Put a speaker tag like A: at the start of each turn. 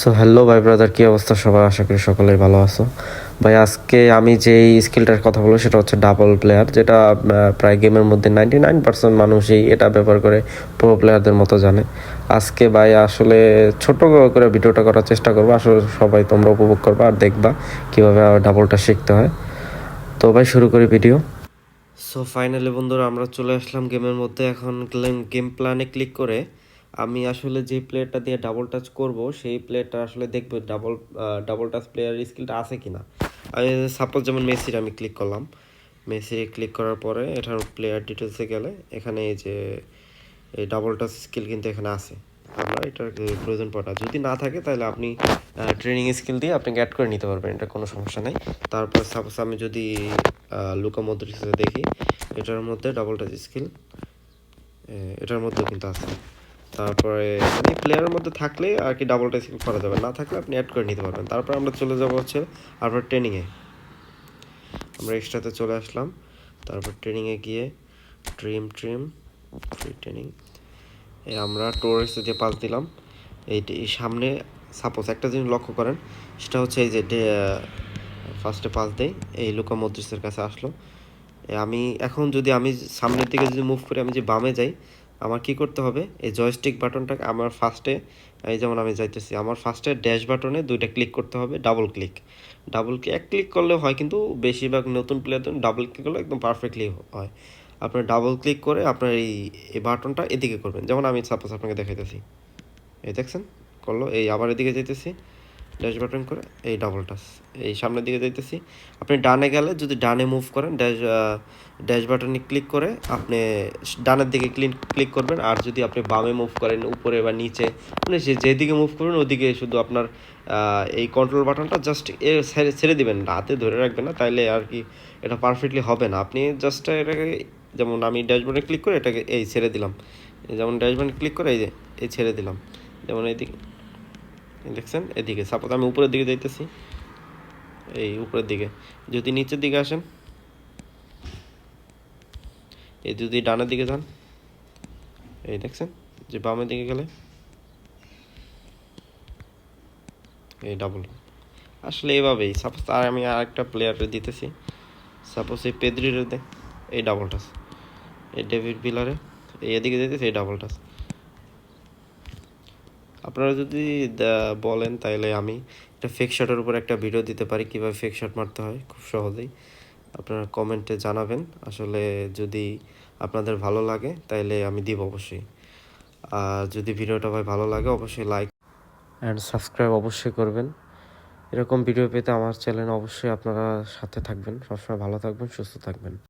A: So hello ভাই brother কী অবস্থা সবাই আশা করি সকলেই ভালো আছো। ভাই, আজকে আমি যেই স্কিলটার কথা বলব, সেটা হচ্ছে ডাবল প্লেয়ার যেটা প্রায় গেমের মধ্যে নাইনটি নাইন পার্সেন্ট মানুষই এটা ব্যবহার করে প্রো প্লেয়ারদের মতো জানে। আজকে ভাই, আসলে ছোট করে ভিডিওটা করার চেষ্টা করব। আসলে সবাই তোমরা উপভোগ করবা আর দেখবা কীভাবে ডাবলটা শিখতে হয়। তো ভাই, শুরু করি ভিডিও সো ফাইনালি বন্ধুরা, আমরা চলে আসলাম গেমের মধ্যে। এখন গেম প্ল্যানে ক্লিক করে আমি আসলে যে প্লেয়ারটা দিয়ে ডাবল টাচ করব, সেই প্লেয়ারটা আসলে দেখব ডাবল ডাবল টাচ প্লেয়ার স্কিলটা আছে কিনা। আমি সাপোজ যেমন মেসির আমি ক্লিক করলাম। মেসির ক্লিক করার পরে এটার প্লেয়ার ডিটেলসে গেলে এখানে এই যে, এই ডাবল টাচ স্কিল কিন্তু এখানে আছে। আমরা এটার প্রয়োজন পড়া যদি না থাকে তাহলে আপনি ট্রেনিং স্কিল দিয়ে আপনি অ্যাড করে নিতে পারবেন, এটা কোনো সমস্যা নেই। তারপর সাপোজ আমি যদি লুকা মদ্রিসে দেখি, এটার মধ্যে ডাবল টাচ স্কিল এটার মধ্যেও কিন্তু আছে। তারপরে মানে প্লেয়ারের মধ্যে থাকলে আর কি ডাবল টাচ করা যাবে। না থাকলে আপনি অ্যাড করে নিতে পারবেন। তারপর আমরা চলে যাব হচ্ছে তারপর ট্রেনিংয়ে আমরা এক্সট্রাতে চলে আসলাম। তারপর ট্রেনিংয়ে গিয়ে ট্রিম ট্রিম ফ্রি ট্রেনিং এই আমরা টোরেসে যে পাস দিলাম, এই সামনে সাপোজ একটা জিনিস লক্ষ্য করেন, সেটা হচ্ছে এই যে ফার্স্টে পাস দেয় এই লুকা মদ্রিসের কাছে আসলো। আমি এখন যদি আমি সামনের দিকে যদি মুভ করি, আমি যে বামে যাই আমার কি করতে হবে? এই জয়স্টিক বাটনটাকে আমার ফার্স্টে এই যেমন আমি যাইতেছি, আমার ফার্স্টে ড্যাশ বাটনে দুইটা ক্লিক করতে হবে ডাবল ক্লিক ডাবল ক্লিক এক ক্লিক করলে হয়, কিন্তু বেশিরভাগ নতুন প্লেয়ার ডাবল ক্লিক করলে একদম পারফেক্টলি হয়। আপনার ডাবল ক্লিক করে আপনার এই এই বাটনটা এদিকে করবেন, যেমন আমি সাপোজ আপনাকে দেখাইতেছি। এই দেখছেন? করল, এই আবার এদিকে যেতেছি ড্যাশ বাটন করে এই ডাবল টাচ এই সামনের দিকে যাইতেছি। আপনি ডানে গেলে যদি ডানে মুভ করেন ড্যাশ ড্যাশ বাটনে ক্লিক করে আপনি ডানের দিকে ক্লিক ক্লিক করবেন। আর যদি আপনি বামে মুভ করেন, উপরে বা নিচে মানে যে যেদিকে মুভ করবেন, ওদিকে শুধু আপনার এই কন্ট্রোল বাটনটা জাস্ট এ ছেড়ে- দিবেন হাতে ধরে রাখবেন না। তাইলে আর কি এটা পারফেক্টলি হবে না। আপনি জাস্ট এটাকে, যেমন আমি ড্যাশবোর্ডে ক্লিক করে এটাকে এই ছেড়ে দিলাম। যেমন ড্যাশবোর্ডে ক্লিক করে এই যে, এই ছেড়ে দিলাম। যেমন এইদিকে। এই দেখছেন? এদিকে, সাপোজ আমি উপরের দিকে যাইতেছি। এই উপরের দিকে। যদি নিচের দিকে আসেন, এই যদি ডানের দিকে যান, এই দেখছেন? যে বামের দিকে গেলে, এই ডাবল আসলে এইভাবেই সাপোজ আর আমি আর একটা প্লেয়ারে দিতেছি। সাপোজ এই পেদ্রির দে এই ডাবল টাচ এই ডেভিড বিলারে এই এদিকে দিতেছি এই ডাবল টাচ আপনারা যদি বলেন তাহলে আমি একটা ফেক শটের উপর একটা ভিডিও দিতে পারি, কীভাবে ফেক শট মারতে হয়, খুব সহজেই। আপনারা কমেন্টে জানাবেন। আসলে যদি আপনাদের ভালো লাগে, তাইলে আমি দিব অবশ্যই। আর যদি ভিডিওটা ভাই ভালো লাগে, অবশ্যই লাইক অ্যান্ড সাবস্ক্রাইব অবশ্যই করবেন। এরকম ভিডিও পেতে আমার চ্যানেল অবশ্যই আপনারা সাথে থাকবেন। সবসময় ভালো থাকবেন, সুস্থ থাকবেন।